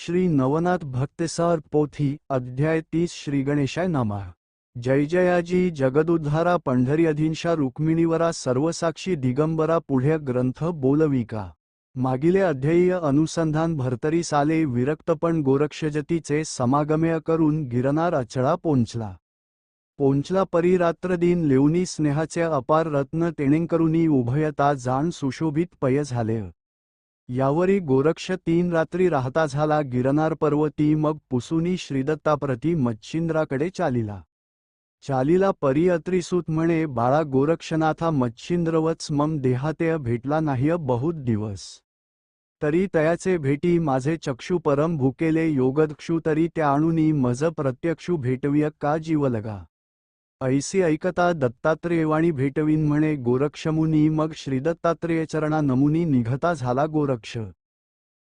श्री नवनाथ भक्तसार पोथी अध्याय तीस श्री गणेशाय नामा. जय जयाजी जगदुद्धारा पंढरी अधीनशा रुक्मिणीवरा सर्वसाक्षी दिगंबरा पुढे ग्रंथ बोलवी का मागिले अध्ययीय अनुसंधान भरतरी साले विरक्तपण गोरक्षजतीचे समागमय करून गिरनार अचळा पोंचला. पोंचला परिरात्र दिन लेवनी स्नेहाचे अपार रत्न तेणेंकरुनी उभयता जाण सुशोभित पय झाले. यावरी गोरक्ष तीन रात्री राहता झाला गिरनार पर्वती मग पुसुनी श्रीदत्ताप्रती मच्छिंद्राकडे चालिला. चालिला परिअत्रिसूत म्हणे बाळा गोरक्षनाथा मच्छिंद्रवच मम देहातेय भेटला नाहीय बहुत दिवस. तरी तयाचे भेटी माझे चक्षु परम भुकेले योगदक्षु तरी त्या आणुनी मज प्रत्यक्षु भेटविय का जीव लगा. ऐसी ऐकता दत्तात्रेयवाणी भेटवीन म्हणे गोरक्षमुनी. मग श्रीदत्तात्रेय चरणा नमुनी निघता झाला गोरक्ष.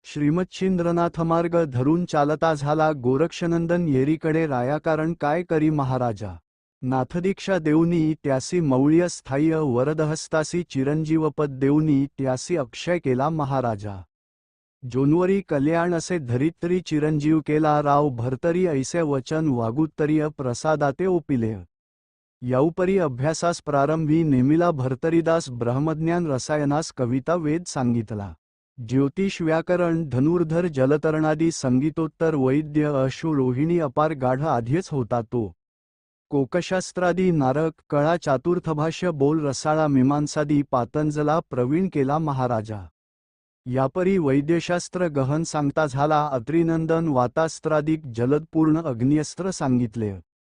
श्रीमच्छिंद्रनाथ मार्ग धरून चालता झाला गोरक्षनंदन येरीकडे रायाकारण काय करी महाराजा? नाथदीक्षा देऊनी त्यासी मौळ्य स्थायी वरदहस्तासी चिरंजीवपद देऊनी त्यासी अक्षय केला महाराजा. जोनवरी कल्याण असे धरित्री चिरंजीव केला राव. भरतरी ऐसे वचन वागुत्तरीय प्रसादाते ओपिले. याऊपरी अभ्यासास प्रारंभी नेमिला भरतरीदास ब्रह्मज्ञान रसायनास कविता वेद सांगितला. ज्योतिष व्याकरण धनुर्धर जलतरणादी संगीतोत्तर वैद्य अशु रोहिणी अपार गाढ आधीच होता तो. कोकशास्त्रादी नारक कळा चातुर्थभाष्य बोल रसाळा मीमांसादी पातंजला प्रवीण केला महाराजा. यापरी वैद्यशास्त्र गहन सांगता झाला अत्रिनंदन वातास्त्रादिक जलदपूर्ण अग्नियस्त्र सांगितले.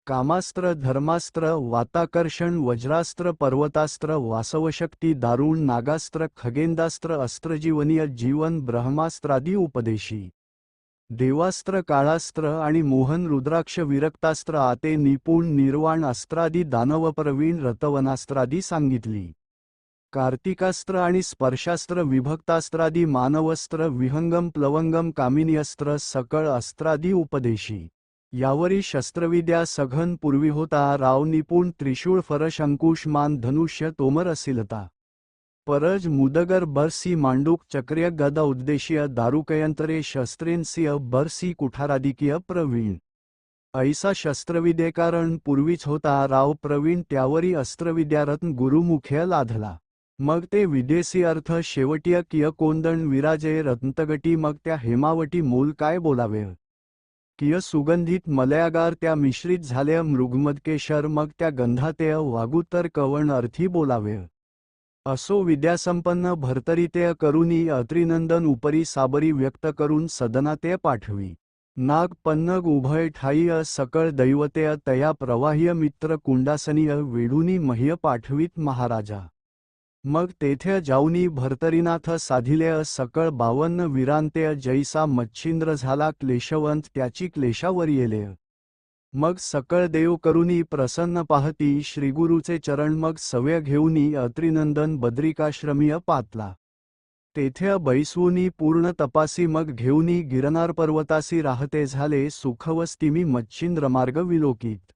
कामास्त्र धर्मास्त्र वाताकर्षण वज्रास्त्र पर्वतास्त्र वासवशक्ती दारुण नागास्त्र खगेंदास्त्र अस्त्रजीवनीय जीवन ब्रह्मास्त्रादी उपदेशी. देवास्त्र काळास्त्र आणि मोहन रुद्राक्ष विरक्तास्त्र आते निपुण निर्वाण अस्त्रादी दानवप्रवीण रतवनास्त्रादी सांगितली. कार्तिकास्त्र आणि स्पर्शास्त्र विभक्तास्त्रादी मानवस्त्र विहंगम प्लवंगम कामिनीअस्त्र सकळ अस्त्रादी उपदेशी. यावरी शस्त्रविद्या सघन पूर्वी होता राव निपुण त्रिशूळ फरश अंकुशमान धनुष्य तोमर असिलता. परज मुदगर बरसी मांडूक चक्रिय गद उद्देशीय दारुकयंत्रे शस्त्रेंसिय बरसी कुठाराधिकीय प्रवीण. ऐसा शस्त्रविद्येकारण पूर्वीच होता राव प्रवीण त्यावरी अस्त्रविद्यारत्न गुरुमुख्य लाधला. मग ते विदेशी अर्थ शेवटीय किय कोंदण विराजय रत्नतगटी मग त्या हेमावटी मूल काय बोलावे किय सुगंधित मलयागार त्या मिश्रित झाले मृगमदकेशर मग त्या गंधातेय वागुतर कवण अर्थी बोलावे असो विद्यासंपन्न भरतरीतेय करुनी अत्रिनंदन उपरी साबरी व्यक्त करून सदनातेय पाठवी. नाग पन्नग उभय ठाई सकळ दैवतेय तया प्रवाह्य मित्र कुंडासनीय वेढुनी मह्य पाठवीत महाराजा. मग तेथे जाऊनी भरतरीनाथ साधिलेय सकळ बावन्न विरांतेय जैसा मच्छिंद्र झाला क्लेशवंत त्याची क्लेशावर येले. मग सकळ देव करुनी प्रसन्न पाहती श्रीगुरुचे चरण मग सव्य घेऊनी अत्रिनंदन बद्रिकाश्रमीय पातला. तेथे बैसवूनी पूर्ण तपासी मग घेऊनी गिरनार पर्वतासी राहते झाले सुखवस्तिमी मच्छिंद्रमार्ग विलोकित.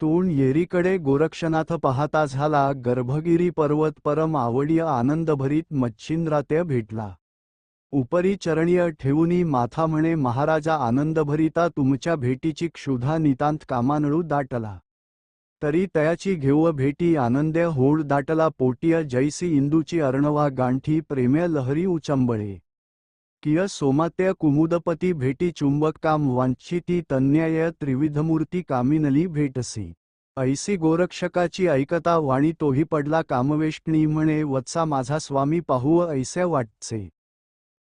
तोंड येरीकडे गोरक्षनाथ पाहता झाला गर्भगिरी पर्वत परम आवडीय आनंदभरीत मच्छिंद्रात्य भेटला. उपरी चरणीय ठेवूनी माथा म्हणे महाराजा आनंदभरिता तुमच्या भेटीची क्षुधा नितांत कामानळू दाटला. तरी तयाची घेऊ भेटी आनंद्य होड दाटला पोटीय जैसी इंदूची अर्णवा गांठी प्रेम्य लहरी उचंबळे. किय सोमात्य कुमुदपती भेटी चुंबक काम वांछिती तन्याय त्रिविधमूर्ती कामिनली भेटसी. ऐसी गोरक्षकाची ऐकता वाणी तोही पडला कामवेष्टणी म्हणे वत्सा माझा स्वामी पाहू ऐसे वाटचे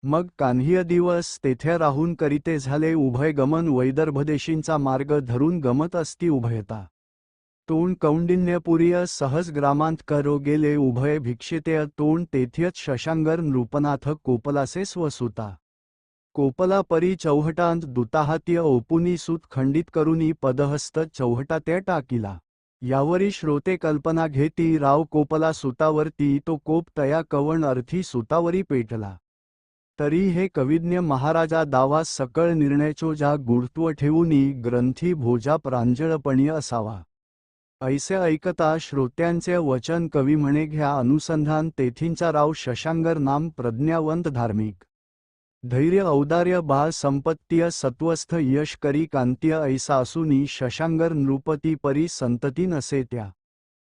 मग कान्हीय दिवस तेथे राहून करीते झाले उभय गमन वैदर्भदेशींचा मार्ग धरून गमत असती उभयता. तोंड कौंडिन्यपुरीय सहज ग्रामांत करो गेले उभय भिक्षितेय तोंड तेथियत शशांगर नृपनाथ कोपलासे स्वसुता. कोपला परी चौहटांत दुताहातीय ओपुनी सुत खंडित करुनी पदहस्त चौहटा ते टाकिला. यावरी श्रोते कल्पना घेती राव कोपला सुतावरती तो कोप तया कवण अर्थी सुतावरी पेटला. तरी हे कविज्ञ महाराजा दावा सकळ निर्णयचो ज्या गुरुत्व ठेवूनी ग्रंथी भोजा प्रांजळपणीय असावा. ऐसे ऐकता श्रोत्यांचे वचन कवी म्हणे घ्या अनुसंधान तेथींचा राव शशांगर नाम प्रज्ञावंत धार्मिक. धैर्य औदार्य बाळ संपत्तीय सत्वस्थ यश करी कांतीय ऐसा असूनी शशांगर नृपती परी संतती नसे त्या.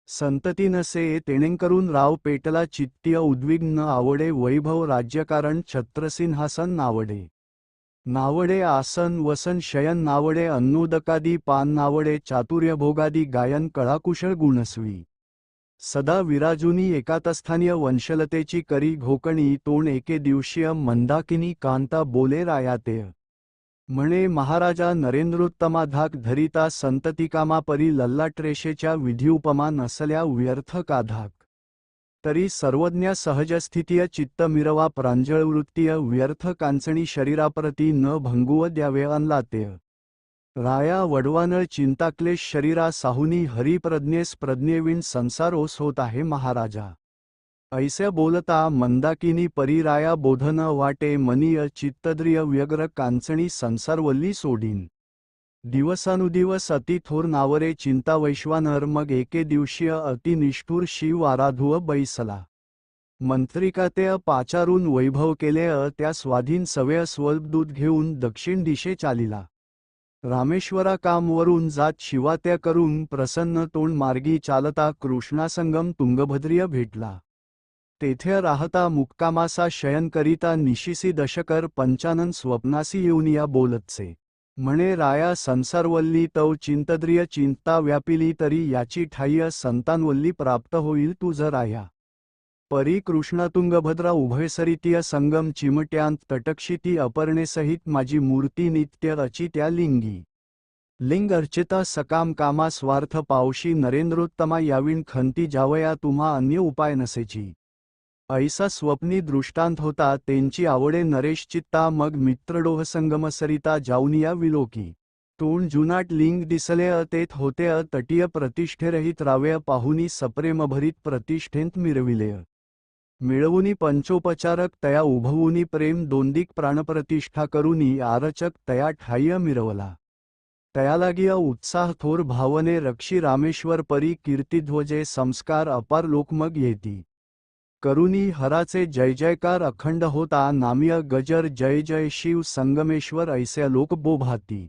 संतती नसे तेणेंकरून राव पेटला चित्तीय उद्विग्न आवडे वैभव राज्यकारण छत्रसिंहासन आवडे नावडे आसन वसन शयन नावडे अन्नोदकादी पान नावडे चातुर्य भोगादी गायन कळाकुशळ गुणस्वी. सदा विराजुनी एकातस्थानीय वंशलतेची करी घोकणी तोंड एके दिवशीय मंदाकिनी कांता बोले रायातेय म्हणे महाराजा नरेंद्रोत्तमा धाक धरिता संततिकामा परी लल्लाटरेषेच्या विधिउपमा नसल्या व्यर्थ का धाक? तरी सर्वज्ञ सहजस्थितीय चित्त मिरवा प्रांजळवृत्तीय व्यर्थ कांचणी शरीराप्रती न भंगुव द्यावे ते राया वडवानळ चिंताक्लेश शरीरा साहुनी हरिप्रज्ञेस प्रज्ञेविण संसारोस होत आहे महाराजा. ऐसे बोलता मंदाकिनी परिराया बोधन वाटे मनीय चित्तद्रिय व्यग्र कांचणी संसारवल्ली सोडीन. दिवसानुदिवस अति थोर नावरे चिंता वैश्वानर मग एके दिवशीय अतिनिष्ठुर शिव आराधुव बैसला. मंत्रिका ते पाचारून वैभव केले अ त्या स्वाधीन सवय स्वल्पदूत घेऊन दक्षिण दिशे चालिला. रामेश्वरा कामवरून जात शिवात्या करून प्रसन्न तोंड मार्गी चालता कृष्णासंगम तुंगभद्रिय भेटला. तेथे राहता मुक्कामासा शयन करिता निशिसी दशकर पंचानन स्वप्नासी येऊन या बोलतसे. म्हणे राया संसारवल्ली तव चिंतद्रिय चिंता व्यापिली तरी याची ठाय्य संतानवल्ली प्राप्त होईल तुझ राया परी कृष्णातुंगभद्रा उभयसरितीय संगम चिमट्यांत तटक्षिती अपर्णेसहित माझी मूर्ती नित्य रचित्या लिंगी. लिंग अर्चिता सकाम कामा स्वार्थ पावशी नरेंद्रोत्तमा याविण खंती जावया तुम्हा अन्य उपाय नसेची. ऐसा स्वप्नी दृष्टांत होता त्यांची आवडे नरेश चित्ता मग मित्रडोह संगमसरिता जाऊनिया विलोकी. तोंड जुनाट लिंग दिसले अतेत होते अ तटीय प्रतिष्ठेरहित रावेय पाहुनी सप्रेमभरीत प्रतिष्ठेंत मिरविलेय मिळवुनी पंचोपचारक तया उभवुनी प्रेम दोंदिक प्राणप्रतिष्ठा करुनी आरचक तया ठाय्य मिरवला. तयालागिय उत्साह थोर भावने रक्षी रामेश्वर परी कीर्तिध्वजे संस्कार अपार लोकमग येती. करुनी हराचे जय जयकार अखंड होता नामिय गजर जय जय शिव संगमेश्वर ऐस्या लोक बोभाती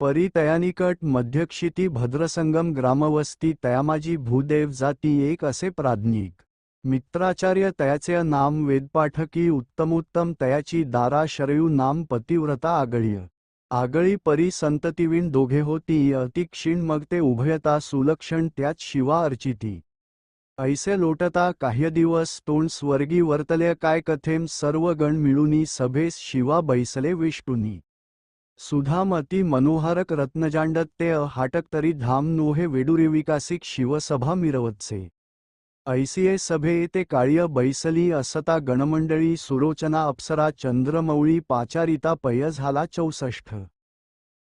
परी तयानिकट मध्यक्षिती भद्रसंगम ग्रामवस्ती तयामाजी भूदेव जाती एक असे प्राज्ञिक. मित्राचार्य तयाचे नाम वेदपाठकी उत्तमोत्तम तयाची दारा शरयू नाम पतिव्रता आगळीय. आगळी परी संततिवीण दोघे होती अतिक्षीण मग ते उभयता सुलक्षण त्यात शिवा अर्चिती. ऐसे लोटता काही दिवस तोंड स्वर्गी वर्तले काय कथेम सर्व गण मिळूनी सभेस शिवा बैसले विष्टुनी. सुधामती मनोहारक रत्नजांडत ते हाटक तरी धाम नोहे वेडुरी विकासिक शिवसभा मिरवतसे. ऐसिये सभे ते काळ्य बैसली असता गणमंडळी सुरोचना अप्सरा चंद्रमौळी पाचारिता पय झाला चौसष्ट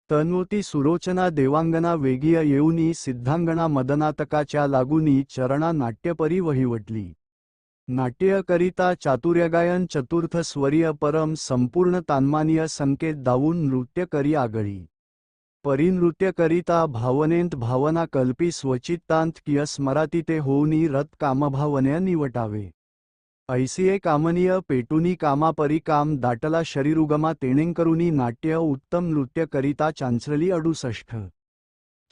तन्वती सुरोचना देवांगना वेगीय येऊनी सिद्धांगणा मदनातकाच्या लागुनी चरणा नाट्यपरी वहिवटली. नाट्यकरिता चातुर्यगायन चतुर्थ स्वरीय परम संपूर्ण तान्मानीय संकेत दावून नृत्य करी आगळी. परिनृत्य करिता भावनेंत भावना कल्पी स्वचित्तांत किय स्मराती ते होऊनी रथ कामभावने निवटावे. ऐसिये कामनीय पेटुनी कामापरी काम दाटला शरीरुगमा तेणेंकरुनी नाट्य उत्तम नृत्य करिता चांचरली अडुसष्ठ.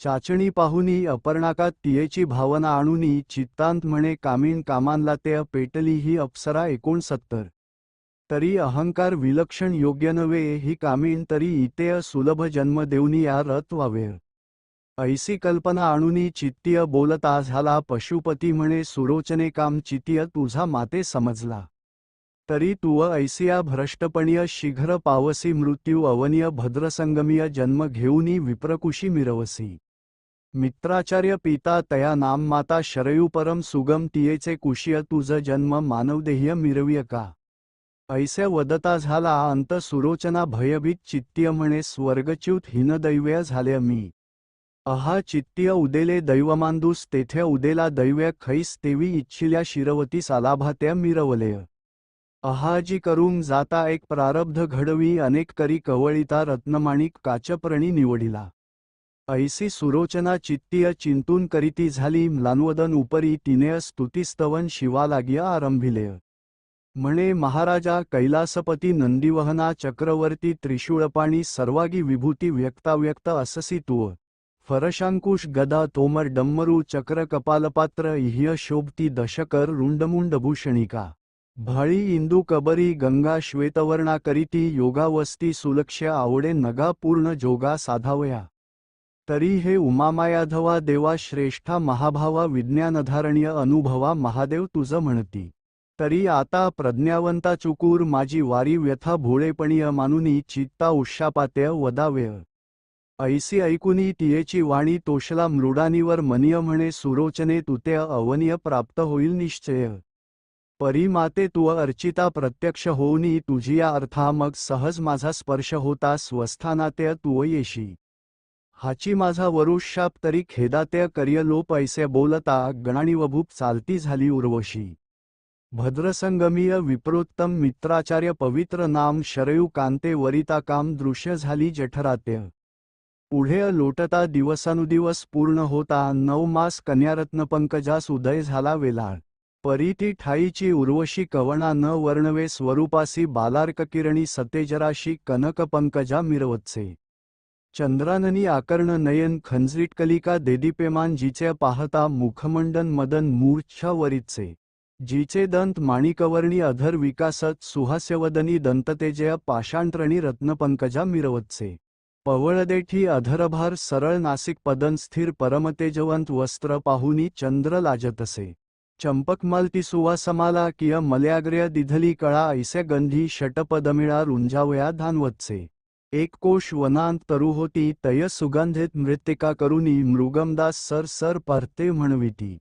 चाचणी पाहुनी अपर्णाकात तियेची भावना आणुनी चित्तांत म्हणे कामीण कामांला ते पेटली ही अप्सरा एकोणसत्तर. तरी अहंकार विलक्षण योग्य नव्हे ही कामीण तरी इतेय सुलभ जन्म देऊनी या रथ वावेर ऐसी कल्पना आणुनी चित्तीय बोलता झाला पशुपती म्हणे सुरोचने काम चित्तीय तुझा माते समजला. तरी तुव ऐसिया भ्रष्टपणीय शीघ्र पावसी मृत्यू अवनीय भद्रसंगमीय जन्म घेऊनी विप्रकुशी मिरवसी. मित्राचार्य पिता तया नाम माता शरयूपरम सुगम तियेचे कुशीय तुझ जन्म मानवदेह्य मिरविय का? ऐसे वदता झाला अंत सुरोचना भयभीत चित्तीय म्हणे स्वर्गच्युत हिनदैव्य झाले मी. अहा चित्तीय उदेले दैवमांदूस तेथे उदेला दैव्य खैस तेवी इच्छिल्या शिरवती सालाभात्या मिरवलेय. अहाजी करून जाता एक प्रारब्ध घडवी अनेक करी कवळिता रत्नमाणिक काचप्रणी निवडिला. ऐसी सुरोचना चित्तीय चिंतून करीती झाली म्लानवदन उपरी तिने स्तुतिस्तवन शिवालागिया आरंभिलेय. म्हणे महाराजा कैलासपती नंदीवहना चक्रवर्ती त्रिशूळपाणी सर्वागी विभूती व्यक्ताव्यक्त अससी तू फरशांकुश गदा तोमर डम्मरू चक्र कपालपात्र इह्य शोभती दशकर रुंडमुंड भूषणिका भाळी इंदू कबरी गंगा श्वेतवर्णा करीती योगावस्ती सुलक्ष आवडे नगा पूर्ण जोगा साधावया। तरी हे उमामायाधवा देवा श्रेष्ठा महाभावा विज्ञानधारणीय अनुभवा महादेव तुझ म्हणती। तरी आता प्रज्ञावंता चुकूर माझी वारी व्यथा भोळेपणीय मानुनी चित्ता उशापात्य वदावेय। ऐसी ऐकुनी तियेची वाणी तोषला मृडानीवर मनीय म्हणे सुरोचने तुते अवनीय प्राप्त होईल निश्चय. परी माते तू अर्चिता प्रत्यक्ष होऊनी तुझी या अर्था मग सहज माझा स्पर्श होता स्वस्थानात्य तू येशी. हाची माझा वरुषाप तरी खेदात्य करिय लोप ऐसे बोलता गणाणी वभूप चालती झाली उर्वशी. भद्रसंगमीय विप्रोत्तम मित्राचार्य पवित्र नाम शरयू कांते वरिता काम दृश्य झाली जठरात्य. पुढे लोटता दिवसानुदिवस पूर्ण होता. नऊ मास कन्यारत्न पंकजास उदय झाला वेलाळ. परीती ठाईची उर्वशी कवणा न वर्णवे स्वरूपासी बालार्ककिरणी सतेजराशी कनक पंकजा मिरवत्से. चंद्राननी आकर्ण नयन खंजरीट कलिका देदीपेमान जिचे पाहता मुखमंडन मदन मूर्च्छा जिचे दंत माणिकवर्णी अधर विकासत सुहास्यवदनी दंततेजय पाषांतरणी रत्नपंकजा मिरवतसे. पवळदेठी अधरभार सरळ नासिक पदन स्थिर परमतेजवंत वस्त्र पाहुनी चंद्र लाजतसे. चंपकमालती सुवासमाला किय मल्याग्र्य दिधली कळा ऐसे गंधी षटपदमिळा रुंजावया धानवत्से. एक कोश वनांत तरु होती तय सुगंधित मृत्तिका करुनी मृगमदास सर सर परते म्हणविती.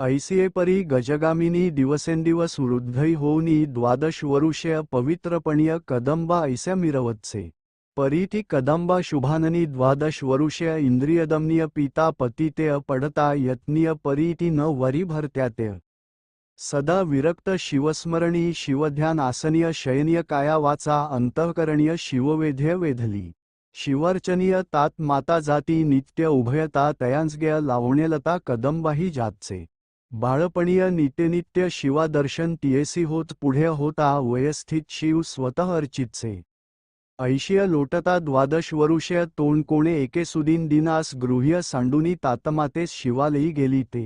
ऐसिये परी गजगामिनी दिवसेंदिवस वृद्धई होऊनी द्वादश वरुषय पवित्रपणीय कदंबा ऐस्या मिरवतसे. परीती कदंबा शुभाननी द्वादश वरुषय इंद्रियदमनीय पिता पतितेय पडता यत्नीय परीती न वरी भरत्याते सदा विरक्त शिवस्मरणी शिवध्यान आसनीय शयनीय काया वाचा अंतःकरणीय शिववेध्य वेधली। शिवार्चनीय तात माता जाती नित्य उभयता तयांसगेय लावण्यलता कदंबाही जातचे बाळपणीय नित्यनित्य शिवादर्शन तियेसी होत पुढे होता वयस्थित शिव स्वतः अर्चितचे ऐशिय लोटता द्वादश वरुषय तोंड कोणे एके सुदीन दिनास गृह्य सांडुनी तातमातेस शिवालयी गेली ते.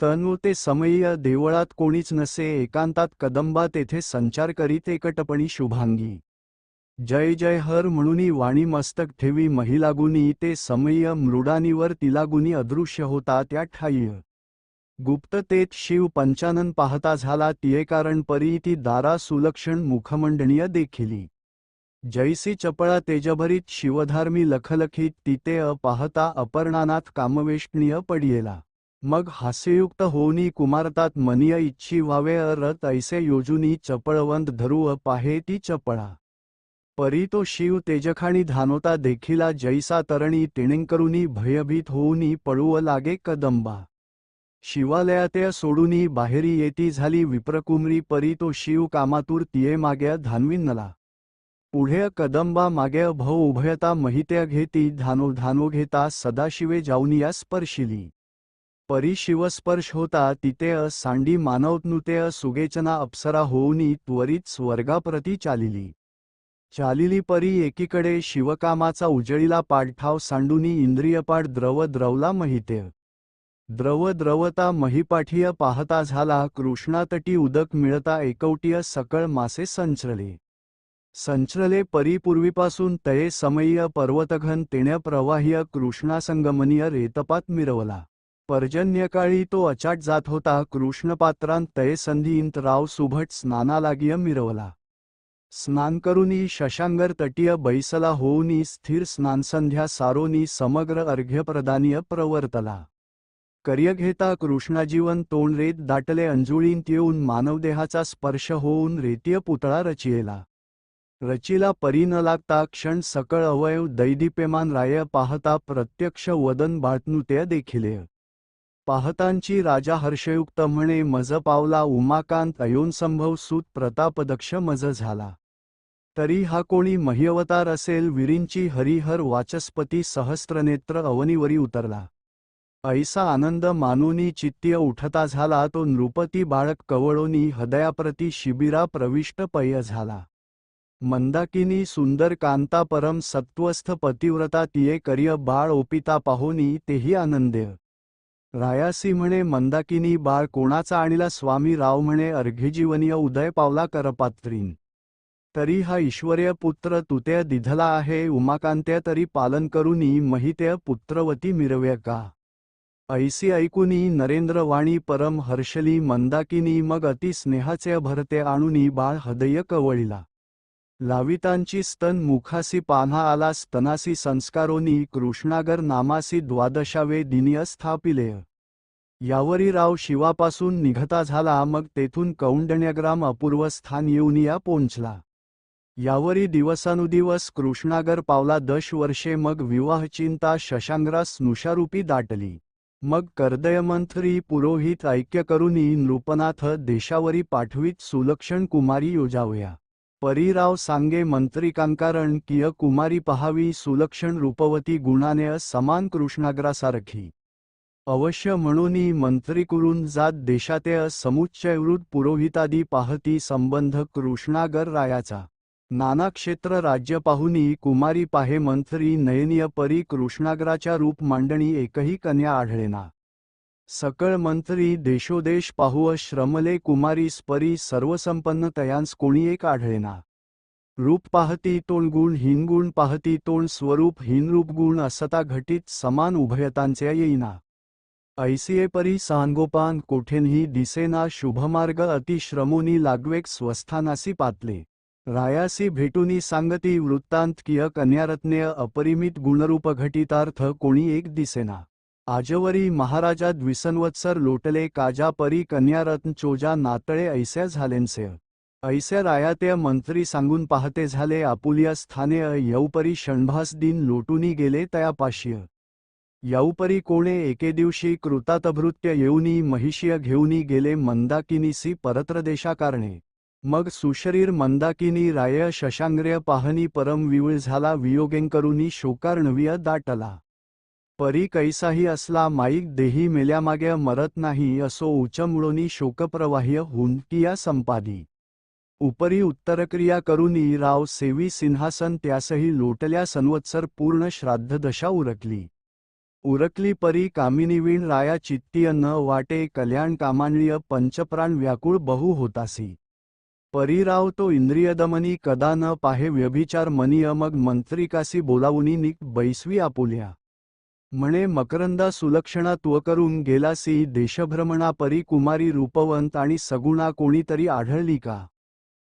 तनु ते समयीय देवळात कोणीच नसे एकांतात कदंबा तेथे संचार करीत एकटपणी शुभांगी. जय जय हर म्हणूनी वाणी मस्तक ठेवी महिलागुनी ते समयीय मृडानीवर तिलागुनी अदृश्य होता त्या ठाय्य गुप्ततेत शिव पंचानन पाहता झाला तिये कारण परी ती दारा सुलक्षण मुखमंडणीय देखिली. जैसी चपळा तेजभरीत शिवधार्मी लखलखीत तिते अ पाहता अपर्णानाथ कामवेष्णीय पडियेला. मग हास्ययुक्त होऊनी कुमारतात मनिय इच्छी व्हावे अ रत ऐसे योजुनी चपळवंत धरू अ पाहे ती चपळा. परी तो शिव तेजखाणी धानोता देखिला जैसा तरणी तिणिंकरुनी भयभीत होऊनी पळू लागे कदंबा. शिवालयातय सोडूनी बाहेरी येती झाली विप्रकुमरी परी तो शिव कामातूर तिये मागे धानविन्नला पुढे कदंबा मागे भव उभयता महित्या घेती धानो धानो घेता सदाशिवे जाऊनिया स्पर्शिली. परी शिवस्पर्श होता तिथे सांडी मानवनुते सुगेचना अप्सरा होऊनी त्वरित स्वर्गाप्रती चालिली. चालिली परी एकीकडे शिवकामाचा उजळीला पाठठाव सांडूनी इंद्रियपाठ द्रव द्रवला महिते. द्रव द्रवता महिपाठीय पाहता झाला कृष्णातटी उदक मिळता एकवटीय सकळ मासे संचरले. संचरले परिपूर्वीपासून तये समयीय पर्वतघन तेण्य प्रवाह्य कृष्णासंगमनीय रेतपात मिरवला. पर्जन्यकाळी तो अचाट जात होता कृष्णपात्रांत तये संधींत राव सुभट स्नानालागिय मिरवला. स्नान करूनी शशांगर तटीय बैसला होऊनी स्थिर स्नानसंध्या सारोनी समग्र अर्घ्यप्रदानीय प्रवर्तला. कर्य घेता कृष्णाजीवन तोंड रेत दाटले अंजुळींत येऊन मानवदेहाचा स्पर्श होऊन रेतीय पुतळा रचियेला. रचिला परी न लागता क्षण सकळ अवयव दैदीपेमान राय पाहता प्रत्यक्ष वदन बाटनुत्या देखिले. पाहतांची राजा हर्षयुक्त म्हणे मज पावला उमाकांत अयोनसंभव सूत प्रतापदक्ष मज झाला. तरी हा कोणी मह्यवतार असेल विरींची हरिहर वाचस्पती सहस्त्रनेत्र अवनीवरी उतरला. ऐसा आनंद मानुनी चित्तीय उठता झाला तो नृपती बाळक कवळोनी हृदयाप्रती शिबिरा प्रविष्ट पय झाला. मंदाकिनी सुंदर कांता परम सत्वस्थ पतिव्रता तिये करिय बाळ ओपिता पाहुनी तेही आनंद. रायासी म्हणे मंदाकिनी बाळ कोणाचा आणीला स्वामी राव म्हणे अर्घ्यजीवनीय उदय पावला करपात्रीन तरी हा ईश्वरीय पुत्र तुते दिधला आहे उमाकांत्य तरी पालन करुनी महितेय पुत्रवती मिरव्य का? ऐसी ऐकुनी नरेंद्र वाणी परम हर्षली मंदाकिनी मग अति स्नेहाचे भरते आणुनी बाळ हृदय कवळीला. लावितांची स्तन मुखासी पान्हा आला स्तनासी संस्कारोनी कृष्णागर नामासी द्वादशावे दिनीय स्थापिलेय यावरी राव शिवापासून निघता झाला मग तेथून कौंडण्यग्राम अपूर्व स्थान येऊन या पोंचला यावरी दिवसानुदिवस कृष्णागर पावला दश वर्षे मग विवाहचिंता शशांग्रास स्नुषारूपी दाटली. मग कर्दयमंथरी पुरोहित ऐक्य करुनी नृपनाथ देशावरी पाठवीत सुलक्षण कुमारी योजावया. परीराव सांगे मंत्रिकांकारण किय कुमारी पहावी सुलक्षण रूपवती गुणाने समान कृष्णाग्रासारखी. अवश्य म्हणूनही मंत्री करून जात देशाते समुच्चयवृत पुरोहितादी पाहती संबंध कृष्णागर रायाचा. नाना क्षेत्र राज्य पाहुनी कुमारी पाहे मंत्री नयनीय परी कृष्णागराच्या रूप मांडणी एकही कन्या आढळेना. सकळ मंत्री देशोदेश पाहुअ श्रमले कुमारी स्परी सर्वसंपन्न तयांस कोणी एक आढळेना. रूप पाहती तोण गुण हिनगुण पाहती तोण स्वरूप हिनरूप गुण असता घटित समान उभयतांचे येईना. ऐसिये परी सांगोपान कोठेनही दिसेना शुभमार्ग अतिश्रमोनी लागवेक स्वस्थानासी पातले. रायासी भेटूनी सांगती वृत्तांत किय कन्यारत्नेय अपरिमित गुणरूप घटितार्थ कोणी एक दिसेना. आजवरी महाराजा द्विसंवत्सर लोटले काजा परी कन्यारत्न चोजा नातळे ऐस्या झालेनसे. ऐस्या रायाते मंत्री सांगून पाहते झाले आपुलिया स्थाने यौपरी षणभास दिन लोटुनी गेले तयापाशीय याऊपरी कोणे एके दिवशी कृतातभृत्य येऊनी महिषीय घेऊनी गेले मंदाकिनीसी परत्रदेशा कारणे मग सुशरीर मंदाकिनी राय शशांग्र्य पाहनी परम विवळ झाला वियोगेंकरुनी शोकार्णवीय दाटला. परी कैसाही असला माईक देही मेल्यामागे मरत नाही असो उचमुळोनी शोकप्रवाह्य हुंकिया संपादी. उपरी उत्तरक्रिया करुनी राव सेवी सिंहासन त्यासही लोटल्या संवत्सर पूर्ण श्राद्धदशा उरकली. उरकली परी कामिनीवीण राया चित्तीय न वाटे कल्याण कामांडीय पंचप्राण व्याकुळ बहु होतासी. परीराव तो इंद्रियदमनी कदा न पाहे व्यभिचार मनीय मग मंत्रिकासी बोलावुनी निक बैसवी आपुल्या. म्हणे मकरंदा सुलक्षणा तुअ करून गेलासी देशभ्रमणा परी कुमारी रूपवंत आणि सगुणा कोणीतरी आढळली का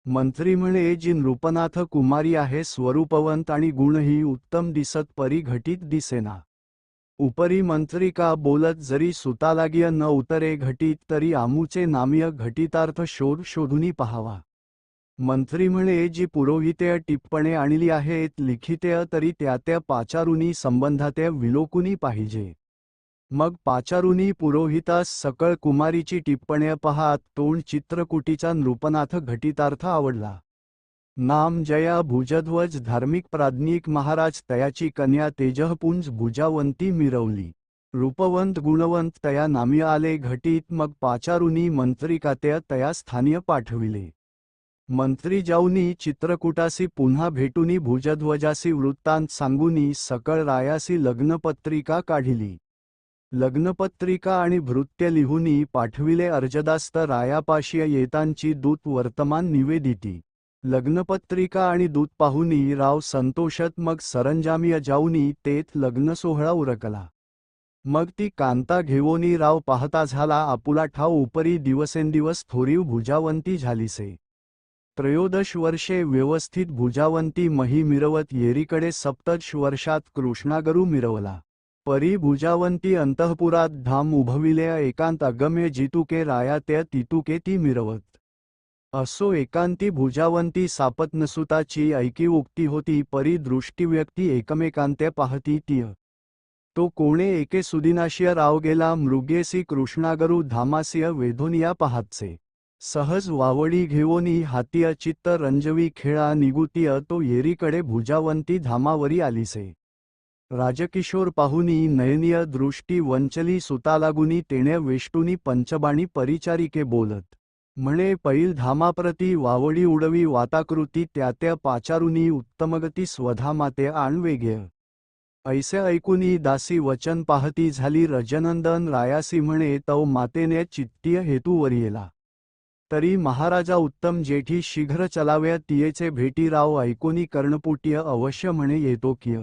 मंत्री म्हणे जी नृपनाथ कुमारी आहे स्वरूपवंत आणि गुणही उत्तम दिसत परी घटीत दिसेना. उपरी मंत्री का बोलत जरी सुतालागिय न उतरे घटीत तरी आमूचे नामीय घटितार्थ शोध शोधुनी पहावा. मंत्री म्हणे जी पुरोहिते टिप्पणे आणली आहेत लिखितेय तरी त्या त्या पाचारुनी संबंधात्या विलोकुनी पाहिजे. मग पाचारुनी पुरोहितास सकळ कुमारीची टिप्पणे पहात तोंड चित्रकुटीचा नृपनाथ घटितार्थ आवडला. नाम जया भुजध्वज धार्मिक प्राज्ञिक महाराज तयाची कन्या तेजहपुंज भुजावंती मिरवली. रूपवंत गुणवंत तया नामी आले घटीत मग पाचारुनी मंत्रिकात्या तया स्थानीय पाठविले. मंत्री जाऊनी चित्रकूटासी पुन्हा भेटूनी भुजध्वजासी वृत्तांत सांगूनी सकळ रायासी लग्नपत्रिका काढिली. लग्नपत्रिका आणि भृत्य लिहूनी पाठविले अर्जदास्त रायापाशीय येतांची दूत वर्तमान निवेदिती. लग्नपत्रिका आणि दूत पाहुनी राव संतोषत मग सरंजामीय जाऊनी तेथ लग्न सोहळा उरकला. मग ती कांता घेवोनी राव पाहता झाला आपुला ठाव उपरी दिवसेंदिवस थोरीव भुजावंती झालीसे. त्रयोदश वर्षे व्यवस्थित भुजावंती मही मिरवत येरीकडे सप्तश वर्षात कृष्णागरू मिरवला. परी भुजावंती अंतःपुरात धाम उभविले एकांत अगम्य जितुके राया त्या तितुके ती मिरवत. असो एकांती भुजावंती सापत्नसुताची ऐकी उक्ती होती परी दृष्टीव्यक्ती एकमेकांत्य पाहती तिय. तो कोणे एके सुदिनाशिय राव गेला मृगेसी कृष्णागरू धामासिय वेधोनिया पाहातसे. सहज वावडी घेवोनी हातीय चित्त रंजवी खेळा निगुतीय तो येरीकडे भुजावंती धामावरी आलीसे. राजकिशोर पाहुनी नयनीय दृष्टी वंचली सुतालागुनी तेण्या वेष्टुनी पंचबाणी परिचारिके बोलत. म्हणे पैल धामाप्रती वावडी उडवी वाताकृती त्या त्या पाचारुनी उत्तमगती स्वधा माते आणवेग्य ऐसे ऐकुनी दासी वचन पाहती झाली रजनंदन रायासी म्हणे तव मातेने चित्तीय हेतूवर येला तरी महाराजा उत्तम जेठी शीघ्र चलाव्या तियेचे भेटी राव ऐकोनी कर्णपुटीय अवश्य म्हणे येतो किय.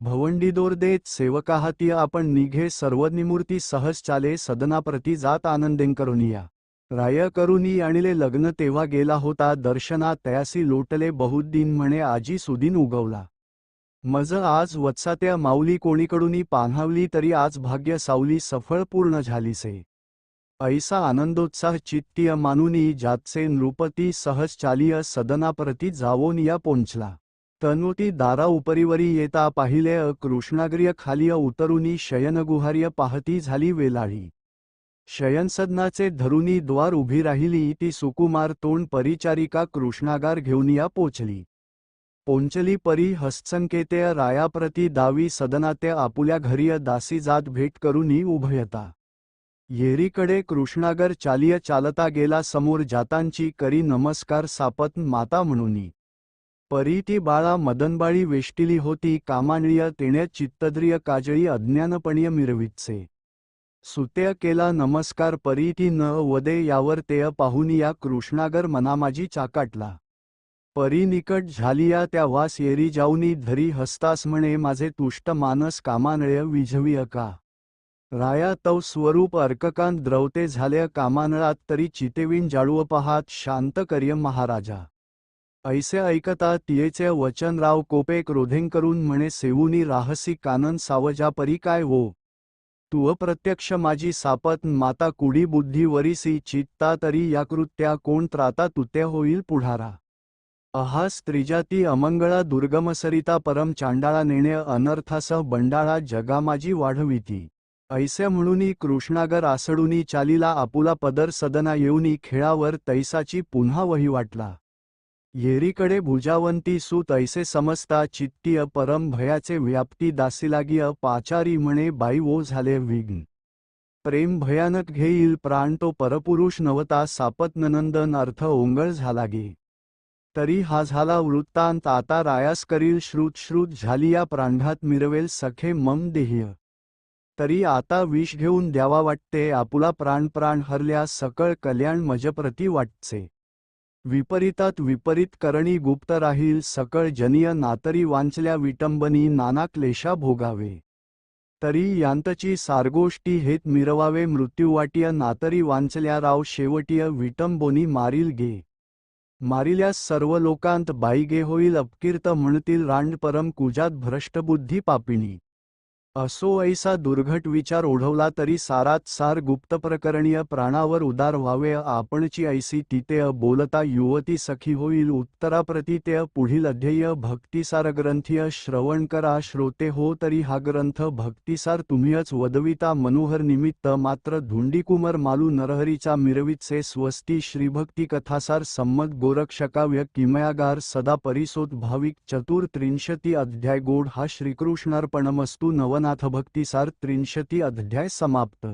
भवंडीदोर देत सेवकाहातीय आपण निघे सर्वनिमूर्ती सहज चाले सदनाप्रती जात आनंदें करुनिया राय करुनी आणिले लग्न तेव्हा गेला होता दर्शना तयासी लोटले बहुद्दीन म्हणे आजी सुदीन उगवला. मज आज वत्सात्या माऊली कोणीकडूनी पान्हावली तरी आज भाग्य सावली सफळ पूर्ण झालीसे. ऐसा आनंदोत्साह चित्तीय मानुनी जातसे नृपती सहजचालीय सदनाप्रती जावोन या पोंचला तनुती दारा उपरीवरी येता पाहिले कृष्णाग्रिय खालीय खालिय उतरुनी शयनगुहार्य पाहती झाली वेलाळी. शयनसदनाचे धरुनी द्वार उभी राहिली ती सुकुमार तोंड परिचारिका कृष्णागार घेऊन या पोचली. पोंचली परी हस्तसंकेते रायाप्रती दावी सदनाते आपुल्या घरीय दासी जात भेट करुनी उभयता. येरीकडे कृष्णागर चालिय चालता गेला समोर जातांची करी नमस्कार सापत माता म्हणूनी. परी ती बाळा मदनबाळी वेष्टिली होती कामानिय तेण्या चित्तद्रिय काजळी अज्ञानपणीय मिरवितसे सुत्य केला नमस्कार परी ती न वदे यावर तेय पाहुन या कृष्णागर मनामाजी चाकाटला. परी निकट झालिया त्या वास येरी जाऊनी धरी हस्तास म्हणे माझे तुष्ट मानस कामानळय विझविय का? राया तव स्वरूप अर्ककांत द्रवते झाल्या कामानळात तरी चितेविण जाळूव पहात शांत कर्य महाराजा. ऐसे ऐकता तियेचे वचन राव कोपे क्रोधें करून म्हणे सेवुनी राहसी कानन सावजा परी काय वो? तू अप्रत्यक्ष माझी सापत माता कुडी बुद्धी वरिसी चित्ता तरी या कृत्या कोण त्राता तुत्या होईल पुढारा. अहा स्त्रीजाती अमंगळा दुर्गमसरिता परम चांडाळा नेणे अनर्थासह बंडाळा जगामाजी वाढविती. ऐसे म्हणूनी कृष्णागर आसडूनी चालीला आपुला पदर सदना येऊनी खेळावर तैसाची पुन्हा वही वाटला. येरीकडे भुजावंती सूत ऐसे समजता चित्तीय परम भयाचे व्याप्ती दासीलागीय पाचारी म्हणे बाई वो झाले विघ्न. प्रेम भयानक घेईल प्राण तो परपुरुष नवता सापत ननंदन अर्थ ओंगळ झाला गे तरी हा झाला वृत्तांत आता रायास करील श्रुत श्रुत झाली या प्रांढात मिरवेल सखे मम देह्य. तरी आता विष घेऊन द्यावा वाटते आपुला प्राण प्राण हरल्या सकळ कल्याण मजप्रती वाटचे. विपरीतात विपरीत करणी गुप्त राहील सकळ जनीय नातरी वांचल्या विटंबनी नाना क्लेशा भोगावे. तरी यांतची सारगोष्टी हेत मिरवावे मृत्यूवाटीय नातरी वांचल्या राव शेवटीय विटंबोनी मारील गे. मारिल्यास सर्व लोकांत बाईगे होईल अपकीर्त म्हणतील रांड परम कुजात भ्रष्टबुद्धी पापिणी. असो ऐसा दुर्घट विचार ओढवला तरी सारात सार गुप्त प्रकरणीय प्राणावर उदार व्हावे. आपणची ऐसी तितेय बोलता युवती सखी होईल. उत्तराप्रती ते पुढील अध्यय भक्तिसार ग्रंथीय श्रवण करा. श्रोते हो तरी हा ग्रंथ भक्तिसार तुम्हीच वदविता. मनोहर निमित्त मात्र धुंडीकुमर मालू नरहरीचा मिरवीतसे स्वस्ती श्रीभक्ती कथासार संमत गोरक्षकाव्य किमयागार सदा परिसोत भाविक चतुर त्रिंशती अध्याय गोड. हा श्रीकृष्णार्पणमस्तू नवन भक्तिसार त्रिंशती अध्याय समाप्त.